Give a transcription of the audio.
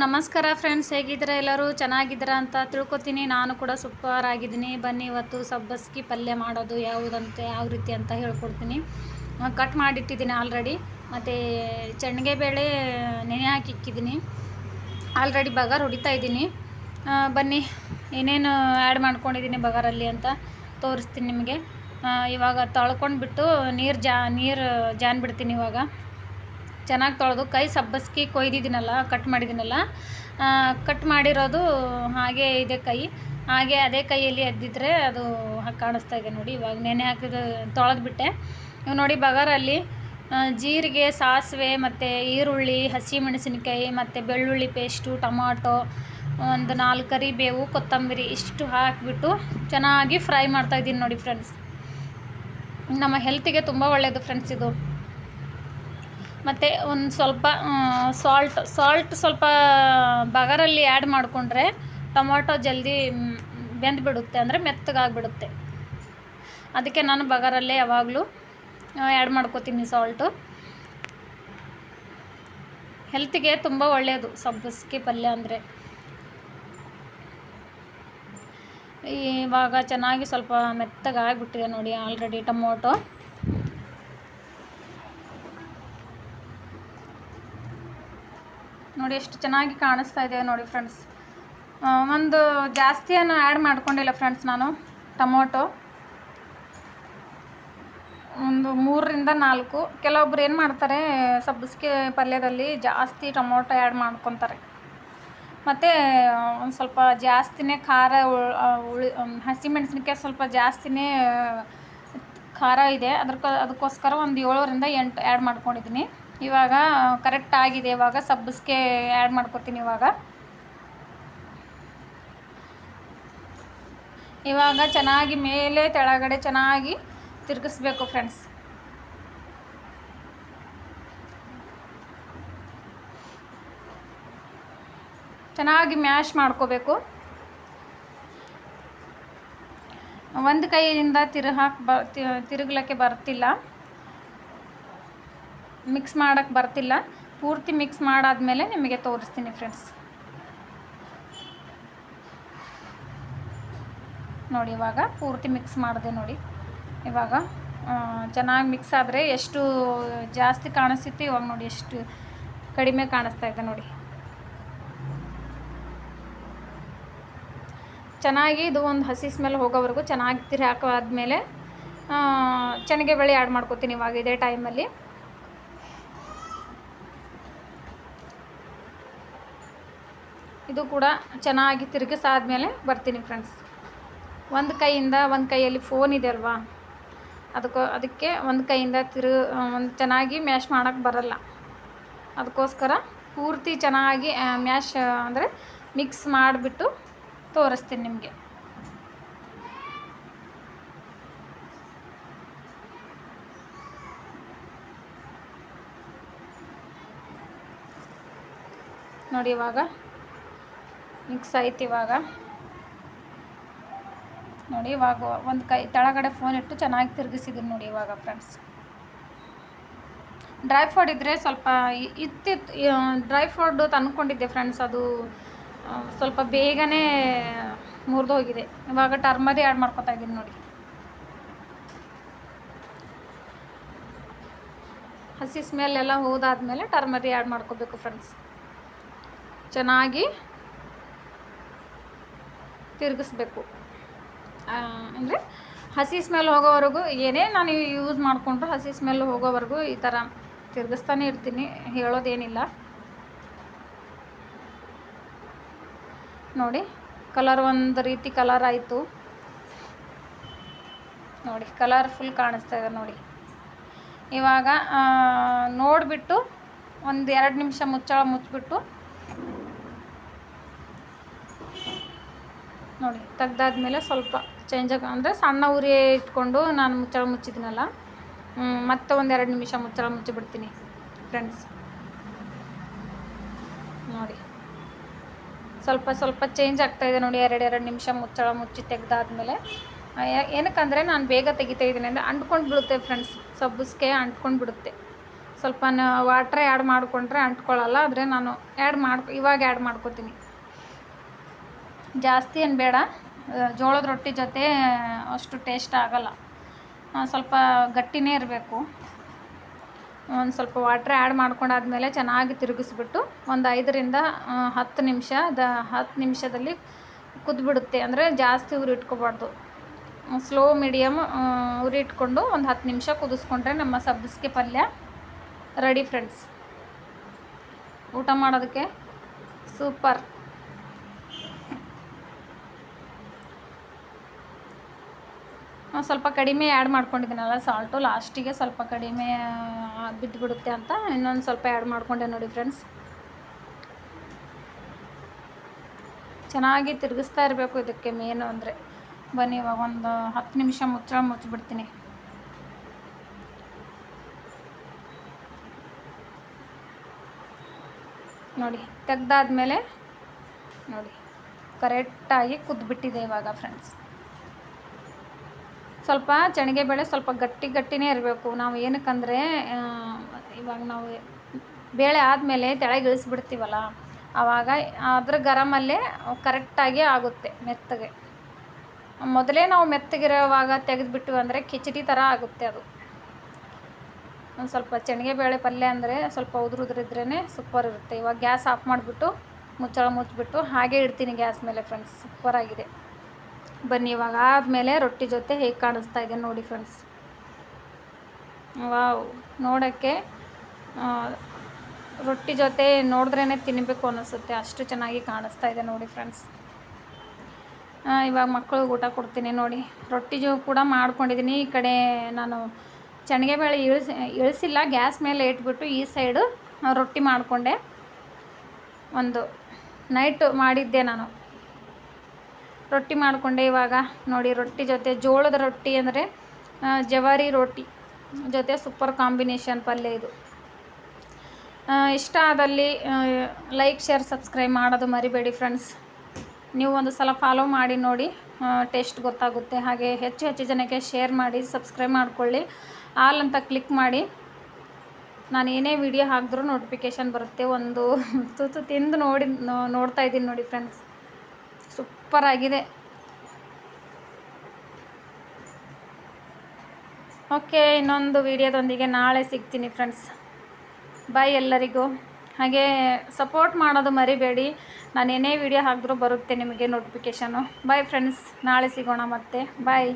ನಮಸ್ಕಾರ ಫ್ರೆಂಡ್ಸ್ ಹೇಗಿದ್ದೀರಾ ಎಲ್ಲರೂ? ಚೆನ್ನಾಗಿದ್ದೀರಾ ಅಂತ ತಿಳ್ಕೊತೀನಿ. ನಾನು ಕೂಡ ಸೂಪರ್ ಆಗಿದ್ದೀನಿ. ಬನ್ನಿ, ಇವತ್ತು ಸಬ್ಬಸ್ಗಿ ಪಲ್ಯ ಮಾಡೋದು ಯಾವುದಂತ, ಯಾವ ರೀತಿ ಅಂತ ಹೇಳ್ಕೊಡ್ತೀನಿ. ಕಟ್ ಮಾಡಿಟ್ಟಿದ್ದೀನಿ ಆಲ್ರೆಡಿ ಮತ್ತು ಚೆಣ್ಣಿಗೆ ಬೇಳೆ ನೆನೆ ಹಾಕಿ ಇಕ್ಕಿದ್ದೀನಿ ಆಲ್ರೆಡಿ ಬಗಾರ್ ಹೊಡಿತಾ ಇದ್ದೀನಿ. ಬನ್ನಿ, ಏನೇನು ಆ್ಯಡ್ ಮಾಡ್ಕೊಂಡಿದ್ದೀನಿ ಬಗಾರಲ್ಲಿ ಅಂತ ತೋರಿಸ್ತೀನಿ ನಿಮಗೆ. ಇವಾಗ ತೊಳ್ಕೊಂಡ್ಬಿಟ್ಟು ನೀರು ಜಾ, ನೀರು ಜಾನ್ ಬಿಡ್ತೀನಿ ಇವಾಗ. ಚೆನ್ನಾಗಿ ತೊಳೆದು ಕೈ ಸಬ್ಬಸ್ಗಿ ಕೊಯ್ದಿದ್ದೀನಲ್ಲ ಕಟ್ ಮಾಡಿದ್ದೀನಲ್ಲ ಕಟ್ ಮಾಡಿರೋದು ಹಾಗೆ ಇದೆ ಕೈ. ಹಾಗೆ ಅದೇ ಕೈಯಲ್ಲಿ ಎದ್ದಿದ್ರೆ ಅದು ಕಾಣಿಸ್ತಾ ಇದೆ ನೋಡಿ, ಇವಾಗ ನೆನೆ ಹಾಕಿದ, ತೊಳೆದ್ಬಿಟ್ಟೆ. ಇವಾಗ ನೋಡಿ ಬಗಾರಲ್ಲಿ ಜೀರಿಗೆ, ಸಾಸಿವೆ, ಮತ್ತು ಈರುಳ್ಳಿ, ಹಸಿಮೆಣಸಿನ್ಕಾಯಿ, ಮತ್ತು ಬೆಳ್ಳುಳ್ಳಿ ಪೇಸ್ಟು ಟೊಮಾಟೊ, ಒಂದು ನಾಲ್ಕು ಕರಿಬೇವು ಕೊತ್ತಂಬರಿ, ಇಷ್ಟು ಹಾಕಿಬಿಟ್ಟು ಚೆನ್ನಾಗಿ ಫ್ರೈ ಮಾಡ್ತಾಯಿದ್ದೀನಿ ನೋಡಿ ಫ್ರೆಂಡ್ಸ್ ನಮ್ಮ ಹೆಲ್ತಿಗೆ ತುಂಬ ಒಳ್ಳೆಯದು ಫ್ರೆಂಡ್ಸ್ ಇದು. ಮತ್ತು ಒಂದು ಸ್ವಲ್ಪ ಸಾಲ್ಟ್ ಸಾಲ್ಟ್ ಸ್ವಲ್ಪ ಬಗರಲ್ಲಿ ಆ್ಯಡ್ ಮಾಡಿಕೊಂಡ್ರೆ ಟೊಮೊಟೊ ಜಲ್ದಿ ಬೆಂದುಬಿಡುತ್ತೆ, ಅಂದರೆ ಮೆತ್ತಗಾಗ್ಬಿಡುತ್ತೆ. ಅದಕ್ಕೆ ನಾನು ಬಗರಲ್ಲೇ ಯಾವಾಗಲೂ ಆ್ಯಡ್ ಮಾಡ್ಕೋತೀನಿ ಸಾಲ್ಟು ಹೆಲ್ತಿಗೆ ತುಂಬ ಒಳ್ಳೆಯದು ಸಬ್ಬಸಿಗೆ ಪಲ್ಯ ಅಂದರೆ. ಇವಾಗ ಚೆನ್ನಾಗಿ ಸ್ವಲ್ಪ ಮೆತ್ತಗಾಗ್ಬಿಟ್ಟಿದೆ ನೋಡಿ ಆಲ್ರೆಡಿ ಟೊಮೊಟೊ. ನೋಡಿ ಎಷ್ಟು ಚೆನ್ನಾಗಿ ಕಾಣಿಸ್ತಾ ಇದೆ ನೋಡಿ ಫ್ರೆಂಡ್ಸ್. ಒಂದು ಜಾಸ್ತಿ ಏನು ಆ್ಯಡ್ ಮಾಡ್ಕೊಂಡಿಲ್ಲ ಫ್ರೆಂಡ್ಸ್ ನಾನು, ಟೊಮೊಟೊ. ಒಂದು ಮೂರರಿಂದ ನಾಲ್ಕು. ಕೆಲವೊಬ್ರು ಏನು ಮಾಡ್ತಾರೆ, ಸಬ್ಬಸಿಗೆ ಪಲ್ಯದಲ್ಲಿ ಜಾಸ್ತಿ ಟೊಮೊಟೊ ಆ್ಯಡ್ ಮಾಡ್ಕೊತಾರೆ. ಮತ್ತು ಒಂದು ಸ್ವಲ್ಪ ಜಾಸ್ತಿನೇ ಖಾರ ಉಳ್- ಹಸಿಮೆಣಸಿನ್ಕಾಯಿ ಸ್ವಲ್ಪ ಜಾಸ್ತಿನೇ ಖಾರ ಇದೆ. ಅದ್ರ ಅದಕ್ಕೋಸ್ಕರ ಒಂದು ಏಳರಿಂದ ಎಂಟು ಆ್ಯಡ್ ಮಾಡ್ಕೊಂಡಿದ್ದೀನಿ ಇವಾಗ ಕರೆಕ್ಟ್ ಆಗಿದೆ. ಇವಾಗ ಸಬ್ಬಸ್ಗೆ ಆ್ಯಡ್ ಮಾಡ್ಕೊತೀನಿ ಇವಾಗ. ಇವಾಗ ಚೆನ್ನಾಗಿ ಮೇಲೆ ತೆಳಗಡೆ ಚೆನ್ನಾಗಿ ತಿರುಗಿಸ್ಬೇಕು ಫ್ರೆಂಡ್ಸ್ ಚೆನ್ನಾಗಿ ಮ್ಯಾಶ್ ಮಾಡ್ಕೋಬೇಕು. ಒಂದು ಕೈಯಿಂದ ತಿರುಹಾಕ್ ಬ ತಿರುಗ್ಲಿಕ್ಕೆ ಬರ್ತಿಲ್ಲ. ಮಿಕ್ಸ್ ಮಾಡೋಕ್ಕೆ ಬರ್ತಿಲ್ಲ. ಪೂರ್ತಿ ಮಿಕ್ಸ್ ಮಾಡಾದಮೇಲೆ ನಿಮಗೆ ತೋರಿಸ್ತೀನಿ ಫ್ರೆಂಡ್ಸ್ ನೋಡಿ, ಇವಾಗ ಪೂರ್ತಿ ಮಿಕ್ಸ್ ಮಾಡಿದೆ ನೋಡಿ. ಇವಾಗ ಚೆನ್ನಾಗಿ ಮಿಕ್ಸ್ ಆದರೆ ಎಷ್ಟು ಜಾಸ್ತಿ ಕಾಣಿಸ್ತಿತ್ತು ಇವಾಗ ನೋಡಿ ಎಷ್ಟು ಕಡಿಮೆ ಕಾಣಿಸ್ತಾ ಇದೆ ನೋಡಿ. ಚೆನ್ನಾಗಿ ಇದು ಒಂದು ಹಸಿ ಸ್ಮೆಲ್ ಹೋಗೋವರೆಗೂ ಚೆನ್ನಾಗಿ ತಿರಿ ಹಾಕಾದ್ಮೇಲೆ ಚೆನ್ನಾಗೆ ಬೆಳೆ ಆ್ಯಡ್ ಮಾಡ್ಕೊತೀನಿ ಇವಾಗ ಇದೇ ಟೈಮಲ್ಲಿ ಇದು ಕೂಡ ಚೆನ್ನಾಗಿ ತಿರುಗಿಸಾದ್ಮೇಲೆ ಬರ್ತೀನಿ ಫ್ರೆಂಡ್ಸ್ ಒಂದು ಕೈಯಿಂದ ಒಂದು ಕೈಯಲ್ಲಿ ಫೋನ್ ಇದೆ ಅಲ್ವಾ? ಅದಕ್ಕೋ, ಅದಕ್ಕೆ ಒಂದು ಕೈಯಿಂದ ತಿರು, ಒಂದು ಚೆನ್ನಾಗಿ ಮ್ಯಾಶ್ ಮಾಡೋಕ್ಕೆ ಬರಲ್ಲ. ಅದಕ್ಕೋಸ್ಕರ ಪೂರ್ತಿ ಚೆನ್ನಾಗಿ ಮ್ಯಾಶ್ ಅಂದರೆ ಮಿಕ್ಸ್ ಮಾಡಿಬಿಟ್ಟು ತೋರಿಸ್ತೀನಿ ನಿಮಗೆ. ನೋಡಿ ಇವಾಗ. ಮಿಕ್ಸ್ ಆಯ್ತು ಇವಾಗ. ನೋಡಿ ಇವಾಗ ಒಂದು ಕೈ ಕೆಳಗಡೆ ಫೋನ್ ಇಟ್ಟು ಚೆನ್ನಾಗಿ ತಿರುಗಿಸಿದ್ದೀನಿ ನೋಡಿ ಇವಾಗ ಫ್ರೆಂಡ್ಸ್ ಡ್ರೈ ಫ್ರೂಟ್ ಇದ್ದರೆ ಸ್ವಲ್ಪ ಇತ್ತು ಇತ್ತಿತ್ತು ಡ್ರೈ ಫ್ರೂಟ್ ತಂದ್ಕೊಂಡಿದ್ದೆ ಫ್ರೆಂಡ್ಸ್ ಅದು ಸ್ವಲ್ಪ ಬೇಗನೆ ಮುರಿದೋಗಿದೆ. ಇವಾಗ ಟರ್ಮರಿ ಆ್ಯಡ್ ಮಾಡ್ಕೊತಾ ಇದ್ದೀನಿ ನೋಡಿ. ಹಸಿ ಸ್ಮೆಲ್ ಎಲ್ಲ ಹೋದಾದ್ಮೇಲೆ ಟರ್ಮರಿ ಆ್ಯಡ್ ಮಾಡ್ಕೋಬೇಕು ಫ್ರೆಂಡ್ಸ್ ಚೆನ್ನಾಗಿ ತಿರುಗಿಸ್ಬೇಕು. ಅಂದರೆ ಹಸಿ ಸ್ಮೆಲ್ ಹೋಗೋವರೆಗೂ ಏನೇ ನಾನು ಯೂಸ್ ಮಾಡಿಕೊಂಡ್ರು ಹಸಿ ಸ್ಮೆಲ್ ಹೋಗೋವರೆಗೂ ಈ ಥರ ತಿರುಗಿಸ್ತಾನೆ ಇರ್ತೀನಿ, ಹೇಳೋದೇನಿಲ್ಲ. ನೋಡಿ ಕಲರ್ ಒಂದು ರೀತಿ ಕಲರ್ ಆಯಿತು. ನೋಡಿ ಕಲರ್ ಫುಲ್ ಕಾಣಿಸ್ತಾ ಇದೆ ನೋಡಿ. ಇವಾಗ ನೋಡಿಬಿಟ್ಟು ಒಂದು ಎರಡು ನಿಮಿಷ ಮುಚ್ಚಳ ಮುಚ್ಚಿಬಿಟ್ಟು ನೋಡಿ, ತೆಗ್ದಾದ್ಮೇಲೆ ಸ್ವಲ್ಪ ಚೇಂಜ್ ಆಗ ಅಂದರೆ ಸಣ್ಣ ಉರಿ ಇಟ್ಕೊಂಡು ನಾನು ಮುಚ್ಚಳ ಮುಚ್ಚಿದ್ದೀನಲ್ಲ ಮತ್ತೆ ಒಂದು ಎರಡು ನಿಮಿಷ ಮುಚ್ಚಳ ಮುಚ್ಚಿಬಿಡ್ತೀನಿ ಫ್ರೆಂಡ್ಸ್ ನೋಡಿ. ಸ್ವಲ್ಪ ಸ್ವಲ್ಪ ಚೇಂಜ್ ಆಗ್ತಾ ಇದೆ ನೋಡಿ, ಎರಡು ಎರಡು ನಿಮಿಷ ಮುಚ್ಚಳ ಮುಚ್ಚಿ ತೆಗ್ದಾದ್ಮೇಲೆ. ಏನಕ್ಕಂದರೆ ನಾನು ಬೇಗ ತೆಗಿತಾ ಇದ್ದೀನಿ ಅಂದರೆ ಅಂಟ್ಕೊಂಡು ಬಿಡುತ್ತೆ ಫ್ರೆಂಡ್ಸ್ ಸಬ್ಬಸ್ಗೆ ಅಂಟ್ಕೊಂಡು ಬಿಡುತ್ತೆ. ಸ್ವಲ್ಪ ವಾಟ್ರ್ ಆ್ಯಡ್ ಮಾಡಿಕೊಂಡ್ರೆ ಅಂಟ್ಕೊಳ್ಳಲ್ಲ ಆದರೆ ನಾನು ಆ್ಯಡ್ ಮಾಡ್ಕೊ ಇವಾಗ ಆ್ಯಡ್ ಮಾಡ್ಕೊತೀನಿ. ಜಾಸ್ತಿ ಏನು ಬೇಡ. ಜೋಳದ ರೊಟ್ಟಿ ಜೊತೆ ಅಷ್ಟು ಟೇಸ್ಟ್ ಆಗಲ್ಲ. ಸ್ವಲ್ಪ ಗಟ್ಟಿನೇ ಇರಬೇಕು. ಒಂದು ಸ್ವಲ್ಪ ವಾಟ್ರ್ ಆ್ಯಡ್ ಮಾಡ್ಕೊಂಡಾದ್ಮೇಲೆ ಚೆನ್ನಾಗಿ ತಿರುಗಿಸ್ಬಿಟ್ಟು ಒಂದು ಐದರಿಂದ ಹತ್ತು ನಿಮಿಷ ದ ಹತ್ತು ನಿಮಿಷದಲ್ಲಿ ಕುದ್ಬಿಡುತ್ತೆ. ಅಂದರೆ ಜಾಸ್ತಿ ಉರಿ ಇಟ್ಕೋಬಾರ್ದು. ಸ್ಲೋ ಮೀಡಿಯಮ್ ಉರಿ ಇಟ್ಕೊಂಡು ಒಂದು ಹತ್ತು ನಿಮಿಷ ಕುದಿಸ್ಕೊಂಡ್ರೆ ನಮ್ಮ ಸಬ್ಬಸಿಗೆ ಪಲ್ಯ ರೆಡಿ ಫ್ರೆಂಡ್ಸ್ ಊಟ ಮಾಡೋದಕ್ಕೆ ಸೂಪರ್ ಸ್ವಲ್ಪ ಕಡಿಮೆ ಆ್ಯಡ್ ಮಾಡ್ಕೊಂಡಿದ್ದೀನಲ್ಲ ಸಾಲ್ಟು ಲಾಸ್ಟಿಗೆ ಸ್ವಲ್ಪ ಕಡಿಮೆ ಬಿದ್ದುಬಿಡುತ್ತೆ ಅಂತ ಇನ್ನೊಂದು ಸ್ವಲ್ಪ ಆ್ಯಡ್ ಮಾಡಿಕೊಂಡೆ ನೋಡಿ ಫ್ರೆಂಡ್ಸ್ ಚೆನ್ನಾಗಿ ತಿರುಗಿಸ್ತಾ ಇರಬೇಕು ಇದಕ್ಕೆ ಮೇನು ಅಂದರೆ. ಬನ್ನಿ, ಇವಾಗ ಒಂದು ಹತ್ತು ನಿಮಿಷ ಮುಚ್ಚಳ ಮುಚ್ಚಿಬಿಡ್ತೀನಿ. ನೋಡಿ, ತೆಗ್ದಾದ್ಮೇಲೆ ನೋಡಿ ಕರೆಕ್ಟಾಗಿ ಕುದ್ದುಬಿಟ್ಟಿದೆ ಇವಾಗ ಫ್ರೆಂಡ್ಸ್ ಸ್ವಲ್ಪ ಚಣಿಗೆ ಬೇಳೆ ಸ್ವಲ್ಪ ಗಟ್ಟಿ ಗಟ್ಟಿನೇ ಇರಬೇಕು. ನಾವು ಏನಕ್ಕಂದರೆ ಇವಾಗ ನಾವು ಬೇಳೆ ಆದಮೇಲೆ ತೆಳಗೆ ಇಳಿಸ್ಬಿಡ್ತೀವಲ್ಲ, ಆವಾಗ ಅದ್ರ ಗರಮಲ್ಲೇ ಕರೆಕ್ಟಾಗಿ ಆಗುತ್ತೆ ಮೆತ್ತಗೆ. ಮೊದಲೇ ನಾವು ಮೆತ್ತಗಿರೋವಾಗ ತೆಗೆದುಬಿಟ್ಟು ಅಂದರೆ ಕಿಚಡಿ ಥರ ಆಗುತ್ತೆ ಅದು. ಒಂದು ಸ್ವಲ್ಪ ಚೆಣಿಗೆ ಬೇಳೆ ಪಲ್ಯ ಅಂದರೆ ಸ್ವಲ್ಪ ಉದುರು ಉದುರಿದ್ರೇ ಸೂಪರ್ ಇರುತ್ತೆ. ಇವಾಗ ಗ್ಯಾಸ್ ಆಫ್ ಮಾಡಿಬಿಟ್ಟು, ಮುಚ್ಚಳ ಮುಚ್ಚಿಬಿಟ್ಟು ಹಾಗೆ ಇಡ್ತೀನಿ ಗ್ಯಾಸ್ ಮೇಲೆ ಫ್ರೆಂಡ್ಸ್ ಸೂಪರಾಗಿದೆ ಬನ್ನಿ, ಇವಾಗ ಆದಮೇಲೆ ರೊಟ್ಟಿ ಜೊತೆ ಹೇಗೆ ಕಾಣಿಸ್ತಾ ಇದೆ ನೋಡಿ ಫ್ರೆಂಡ್ಸ್ ವಾವ್, ನೋಡೋಕ್ಕೆ ರೊಟ್ಟಿ ಜೊತೆ ನೋಡಿದ್ರೇ ತಿನ್ನಬೇಕು ಅನ್ನಿಸುತ್ತೆ ಅಷ್ಟು ಚೆನ್ನಾಗಿ ಕಾಣಿಸ್ತಾ ಇದೆ ನೋಡಿ ಫ್ರೆಂಡ್ಸ್ ಇವಾಗ ಮಕ್ಕಳಿಗೆ ಊಟ ಕೊಡ್ತೀನಿ ನೋಡಿ. ರೊಟ್ಟಿ ಜೊ, ಕೂಡ ಮಾಡ್ಕೊಂಡಿದ್ದೀನಿ ಈ ಕಡೆ ನಾನು ಚಣಿಗೆ ಬೇಳೆ ಇಳಿಸಿ, ಇಳಿಸಿಲ್ಲ. ಗ್ಯಾಸ್ ಮೇಲೆ ಇಟ್ಬಿಟ್ಟು ಈ ಸೈಡು ರೊಟ್ಟಿ ಮಾಡಿಕೊಂಡೆ. ಒಂದು, ನೈಟ್ ಮಾಡಿದ್ದೆ ನಾನು. ರೊಟ್ಟಿ ಮಾಡಿಕೊಂಡೆ ಇವಾಗ. ನೋಡಿ, ರೊಟ್ಟಿ ಜೊತೆ ಜೋಳದ ರೊಟ್ಟಿ ಅಂದರೆ ಜವಾರಿ ರೊಟ್ಟಿ ಜೊತೆ ಸೂಪರ್ ಕಾಂಬಿನೇಷನ್ ಪಲ್ಯ ಇದು. ಇಷ್ಟ ಆದಲ್ಲಿ ಲೈಕ್ ಶೇರ್ ಸಬ್ಸ್ಕ್ರೈಬ್ ಮಾಡೋದು ಮರಿಬೇಡಿ ಫ್ರೆಂಡ್ಸ್ ನೀವು ಒಂದು ಸಲ ಫಾಲೋ ಮಾಡಿ ನೋಡಿ ಟೇಸ್ಟ್ ಗೊತ್ತಾಗುತ್ತೆ. ಹಾಗೆ ಹೆಚ್ಚು ಹೆಚ್ಚು ಜನಕ್ಕೆ ಶೇರ್ ಮಾಡಿ ಸಬ್ಸ್ಕ್ರೈಬ್ ಮಾಡಿಕೊಳ್ಳಿ. ಆಲ್ ಅಂತ ಕ್ಲಿಕ್ ಮಾಡಿ. ನಾನು ಏನೇ ವಿಡಿಯೋ ಹಾಕಿದ್ರೂ ನೋಟಿಫಿಕೇಷನ್ ಬರುತ್ತೆ. ಒಂದು ತುತ್ತು ತಿಂದು ನೋಡಿ ನೋಡ್ತಾ ಇದ್ದೀನಿ ನೋಡಿ ಫ್ರೆಂಡ್ಸ್ ಸೂಪರ್ ಆಗಿದೆ. ಓಕೆ, ಇನ್ನೊಂದು ವಿಡಿಯೋದೊಂದಿಗೆ ನಾಳೆ ಸಿಗ್ತೀನಿ ಫ್ರೆಂಡ್ಸ್. ಬಾಯ್ ಎಲ್ಲರಿಗೂ. ಹಾಗೆ ಸಪೋರ್ಟ್ ಮಾಡೋದು ಮರಿಬೇಡಿ. ನಾನು ಏನೇ ವಿಡಿಯೋ ಹಾಕಿದ್ರೂ ಬರುತ್ತೆ ನಿಮಗೆ ನೋಟಿಫಿಕೇಷನು ಬಾಯ್ ಫ್ರೆಂಡ್ಸ್ ನಾಳೆ ಸಿಗೋಣ ಮತ್ತೆ. ಬಾಯ್